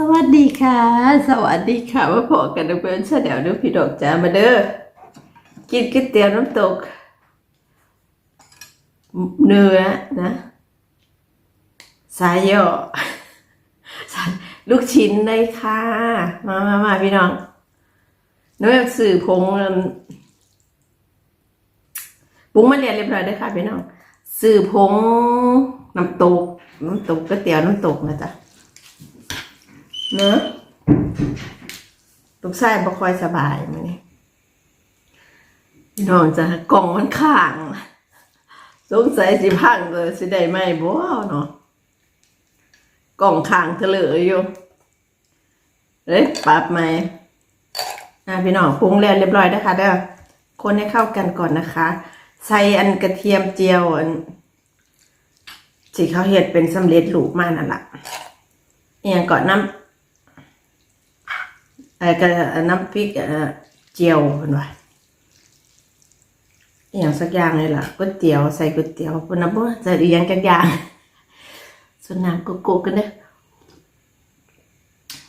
สวัสดีค่ะ สวัสดีค่ะมาพบกันในเพื่อนชาแนลดูพี่ดอกจ้ามาเด้อกินก๋วยเตี๋ยวน้ำตก เนื้อนะ สายย่อลูกชิ้นเลยค่ะ มามามาพี่น้องน้องสื่อพงปรุงมาเรียนเรียบร้อยด้อค่ะพี่น้องสื่อพงน้ำตกน้ำตกก๋วยเตี๋ยวน้ำตกนะจ๊ะ เนอะลูกชายบ่ค่อยสบายมื้อนี้พี่น้องจะกล่องมันข้างสงสัยสิพังเลยสิได้ไหมบ่เนาะกล่องข้างเถลออยู่เอ้ยปรับไหมอะพี่น้องปรุงแล้วเรียบร้อยนะคะเด้อคนให้เข้ากันก่อนนะคะ ใส่อันกระเทียมเจียวอันที่เขาเฮ็ดเป็นสำเร็จรูปมานั่นละอหยังก่อนน้ำ ไอ้กน้ำพริกเจียวเพิ่นว่าอหย่างสักอย่างเลยล่ะก๋วยเตี๋ยวใส่ก๋วยเตี๋ยวเพิ่นน่ะบ่ใส่อีหยังจักอย่างส่วนน้ำโกโก้กันเด้อ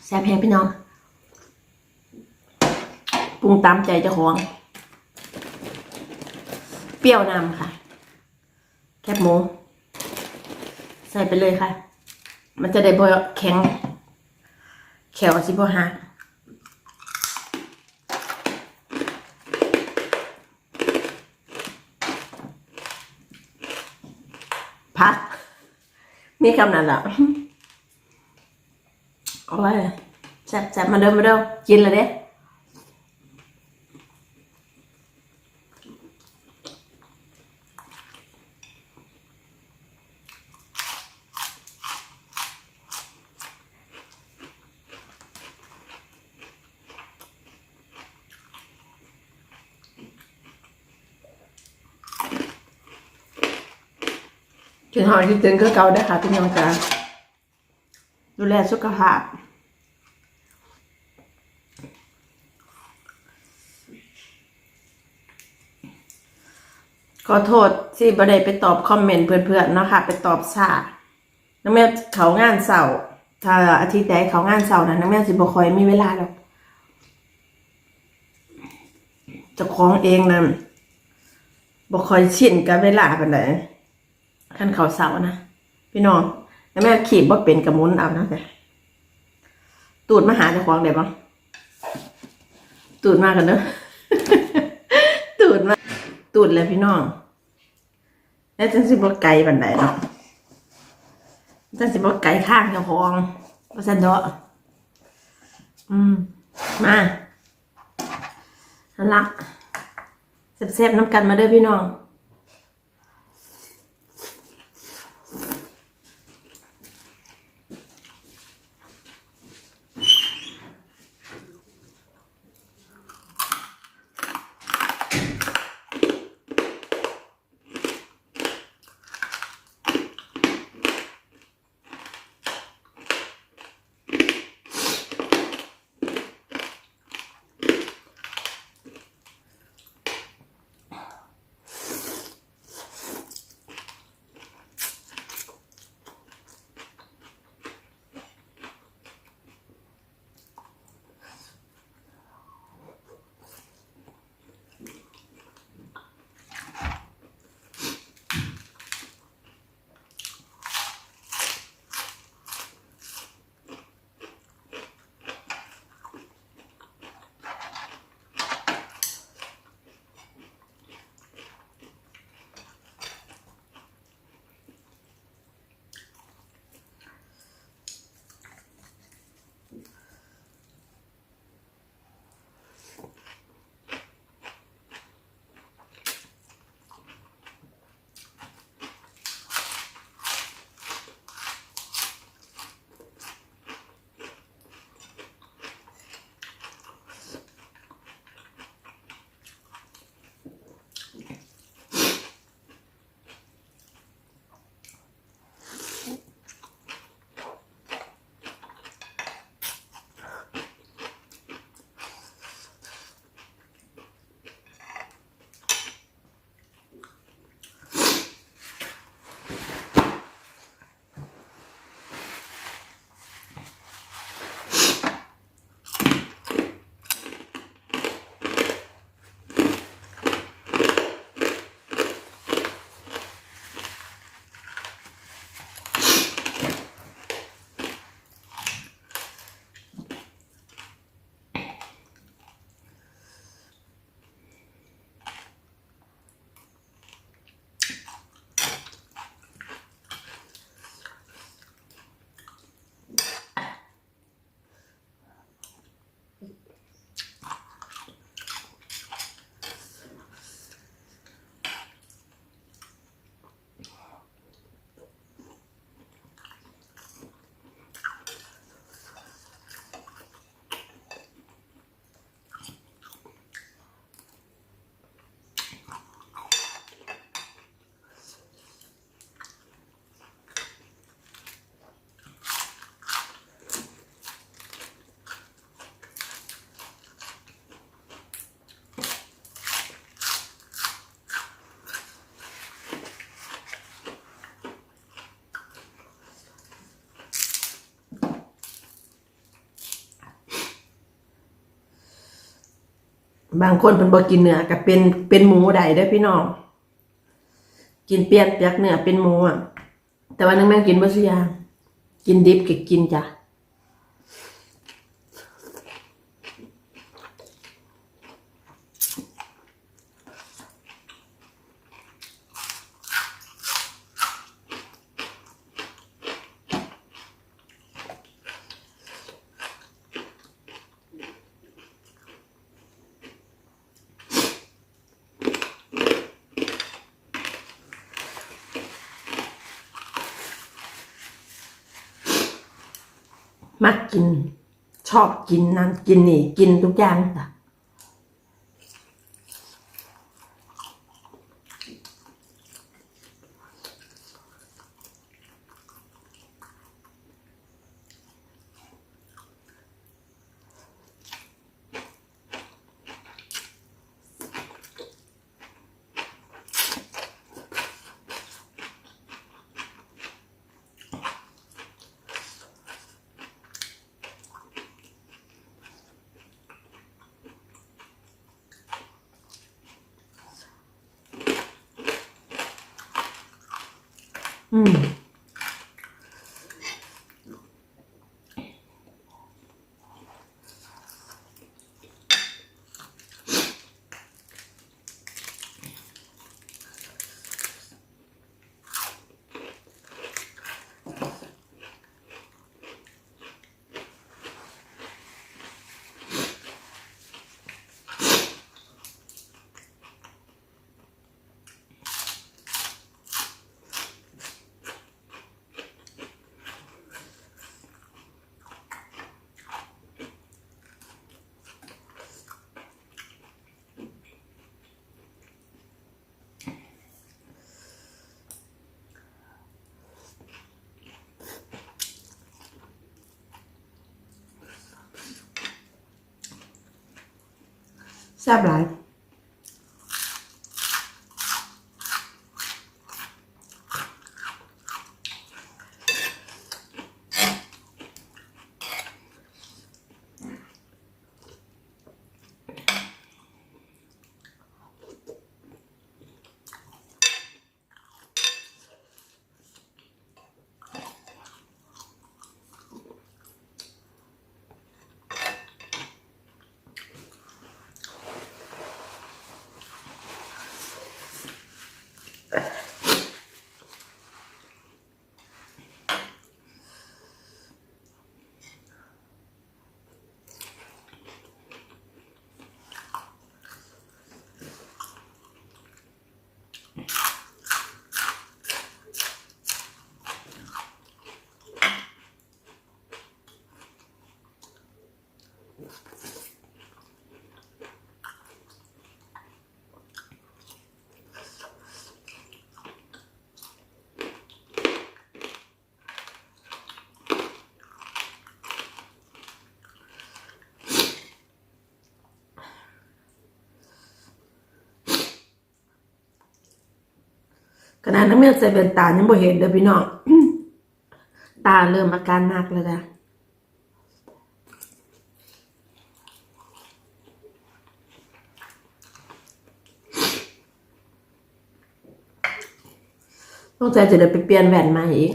แซ่บแฮงพี่น้องปรุงตามใจเจ้าของ เปรี้ยวนำค่ะ แคบหมู ใส่ไปเลยค่ะ มันจะได้บ่แข็ง แขวสิบ่หักพัก มีคำนั้นละโอ้ยแซ่บแซ่บมาเดิมมาเดิมกินเลยเด้ ถึงหอยที่ตึงก็เก่าได้ค่ะพี่น้องจ้าดูแลสุขภาพขอโทษที่บ่ได้ไปตอบคอมเมนต์เพื่อนๆเนาะค่ะ ไปตอบช้าน้องแม่เขางานเสาร์ถ้าอาทิตย์ใดเขางานเสาร์นะน้องแม่สิบ่คอยมีเวลาหรอกจะคล้องเองนะบ่คอยชินกับเวลาปานใด คันเขาเสานะพี่น้องน้องแม่ขีบบ่เป็นกระมุนเอานะแต่ตูดมาหาเจ้าของได้บ่ตูดมากันเด้อตูดมาตูดเลยพี่น้องแล้วจังสิบ่ไกลบันไดเนาะจังสิบ่ไกลข้างเจ้าของว่าซั่นเด้ออืมมาหันละแซ่บๆน้ำกันมาเด้อพี่น้อง บางคนเพิ่นบ่กินเนื้อก็เป็นเป็นหมูได้เด้อพี่น้องกินเปียกเปียกเนื้อเป็นหมูอะแต่วันนึงแม่งกินบ่ซุยางกินดิบก็กินจ้ะ มักกิน ชอบกินนั่นกินนี่ กินทุกอย่างจ้ะ อื ม ขนาดน้ำเมียใส่เป็นตายังบ่เห็นเด้อพี่น้องตาเริ่มอาการหนักแล้วจ้ะต้องใจจะเดินไปเปลี่ยนแว่นมาอีก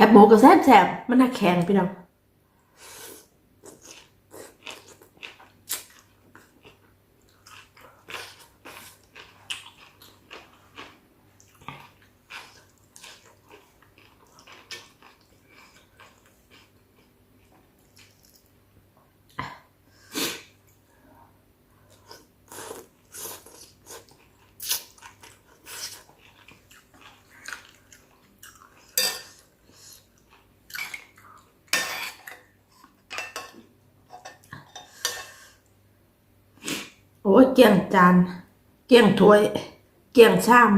แคบหมูก็แซ่บแซ่บมันน่าแข็งพี่น้อง โอ้ยเกี่ยงจาน เกี่ยงถ้วย เกี่ยงชาม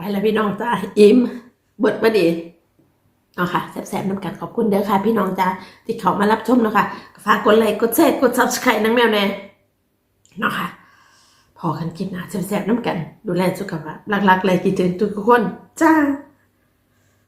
ไปแล้วพี่น้องจ้าอิ่มเบิดมาดีเอาค่ะแซ่บๆน้ำกันขอบคุณเด้อค่ะ พี่น้องจ้าที่เขามารับชมเนาะค่ะฝากกดไลค์กดแชร์กดซับสไครต์นังแมวแน่เนาะค่ะพอกันคลิปหน้าแซ่บๆน้ำกัน ดูแลสุขภาพรักๆเลยกินถึงทุกคนจ้า